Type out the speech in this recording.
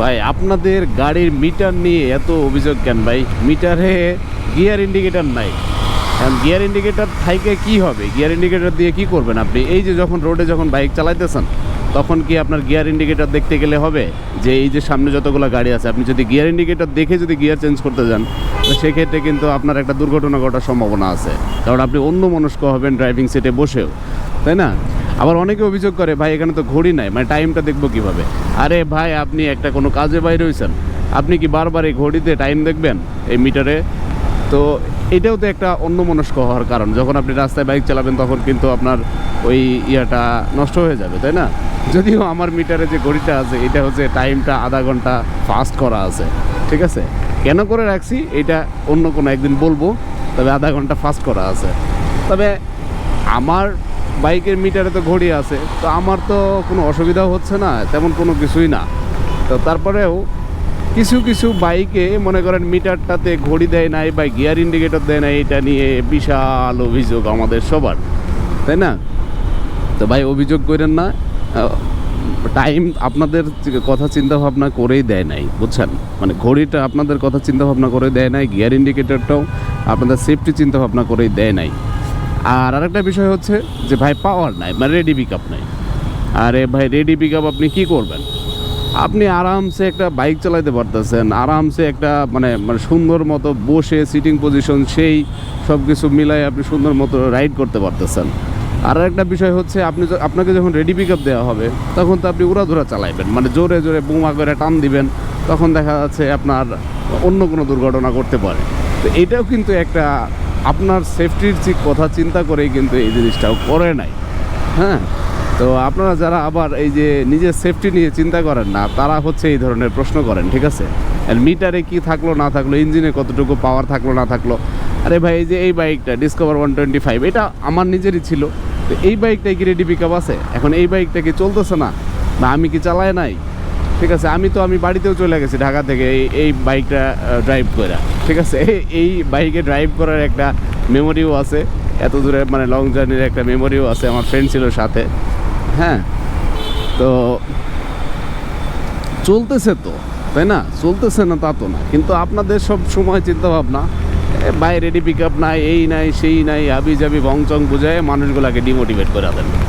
ভাই, আপনাদের গাড়ির মিটার নিয়ে এত অভিযোগ কেন ভাই? মিটারে গিয়ার ইন্ডিকেটার নাই। গিয়ার ইন্ডিকেটার থাইকে কি হবে? গিয়ার ইন্ডিকেটর দিয়ে কি করবেন আপনি? এই যে যখন রোডে যখন বাইক চালাইতেছেন, তখন কি আপনার গিয়ার ইন্ডিকেটর দেখতে গেলে হবে? যে এই যে সামনে যতগুলো গাড়ি আছে, আপনি যদি গিয়ার ইন্ডিকেটর দেখে যদি গিয়ার চেঞ্জ করতে যান সেক্ষেত্রে কিন্তু আপনার একটা দুর্ঘটনা ঘটার সম্ভাবনা আছে। কারণ আপনি অন্য মনস্ক হবেন ড্রাইভিং সিটে বসেও। তাই না? আবার অনেকে অভিযোগ করে, ভাই, এখানে তো ঘড়ি নাই মানে টাইমটা দেখব কীভাবে? আরে ভাই, আপনি একটা কোনো কাজে বাইরে হয়েছেন আপনি কি বারবার এই ঘড়িতে টাইম দেখবেন এই মিটারে তো এটাও তো একটা অন্য মনস্ক হওয়ার কারণ। যখন আপনি রাস্তায় বাইক চালাবেন, তখন কিন্তু আপনার ওই ইয়াটা নষ্ট হয়ে যাবে, তাই না? যদিও আমার মিটারে যে ঘড়িটা আছে, এটা হচ্ছে টাইমটা আধা ঘণ্টা ফাস্ট করা আছে, ঠিক আছে? কেন করে রাখছি? এটা অন্য কোনো একদিন বলব, তবে আধা ঘণ্টা ফাস্ট করা আছে। তবে আমার বাইকের মিটারে তো ঘড়ি আছে, তো আমার তো কোনো অসুবিধাও হচ্ছে না, তেমন কোনো কিছুই না। তো তারপরেও কিছু কিছু বাইকে মনে করেন মিটারটাতে ঘড়ি দেয় নাই বা গিয়ার ইন্ডিকেটর দেয় নাই, এটা নিয়ে বিশাল অভিযোগ আমাদের সবার, তাই না? তো ভাই অভিযোগ করেন না টাইম আপনাদের কথা চিন্তা ভাবনা করেই দেয় নাই, বুঝছেন? মানে ঘড়িটা আপনাদের কথা চিন্তা ভাবনা করে দেয় নাই, গিয়ার ইন্ডিকেটরটাও আপনাদের সেফটি চিন্তা ভাবনা করেই দেয় নাই। আর আরেকটা বিষয় হচ্ছে যে ভাই পাওয়ার নাই মানে রেডি পিক আপ নাই। আরে ভাই রেডি পিক আপ আপনি কী করবেন? আপনি আরামসে একটা বাইক চালাইতে পারতেছেন, আরামসে একটা মানে মানে সুন্দর মতো বসে সিটিং পজিশন সেই সব কিছু মিলাই আপনি সুন্দর মতো রাইড করতে পারতেছেন। আর একটা বিষয় হচ্ছে, আপনি আপনাকে যখন রেডি পিক আপ দেওয়া হবে, তখন তো আপনি উড়াধুরা চালাইবেন মানে জোরে জোরে বোমা করে টান দিবেন, তখন দেখা যাচ্ছে আপনার অন্য কোনো দুর্ঘটনা করতে পারে। তো এটাও কিন্তু একটা আপনার সেফটির যে কথা চিন্তা করেই কিন্তু এই জিনিসটাও করে নাই। হ্যাঁ? তো আপনারা যারা আবার এই যে নিজের সেফটি নিয়ে চিন্তা করেন না, তারা হচ্ছে এই ধরনের প্রশ্ন করেন, ঠিক আছে? আর মিটারে কি থাকল, না থাকল, ইঞ্জিনে কতটুকু পাওয়ার থাকল, না থাকল? আরে ভাই, এই যে এই বাইকটা ডিসকভার ওয়ান টোয়েন্টি ফাইভ এটা আমার নিজেরই ছিল। তো এই বাইকটাই কি রেডি পিক আছে? এখন এই বাইকটা কি চলতেছে না? না, আমি কি চালাই নাই? ঠিক আছে, আমি তো, আমি বাড়িতেও চলে গেছি ঢাকা থেকে এই এই বাইকটা ড্রাইভ করা ঠিক আছে, এই- বাইকে ড্রাইভ করার একটা মেমোরিও আছে, এত দূরে মানে লং জার্নির একটা মেমোরিও আছে, আমার ফ্রেন্ড ছিল সাথে। হ্যাঁ তো চলতেছে তো, তাই না? চলতেছে না, তা তো না। কিন্তু আপনাদের সব সময় চিন্তা ভাবনা বাই রেডি পিক আপ নাই, এই নাই, সেই নাই আবি যাবি ভংচং বুঝায় মানুষগুলাকে ডিমোটিভেট করে দেন।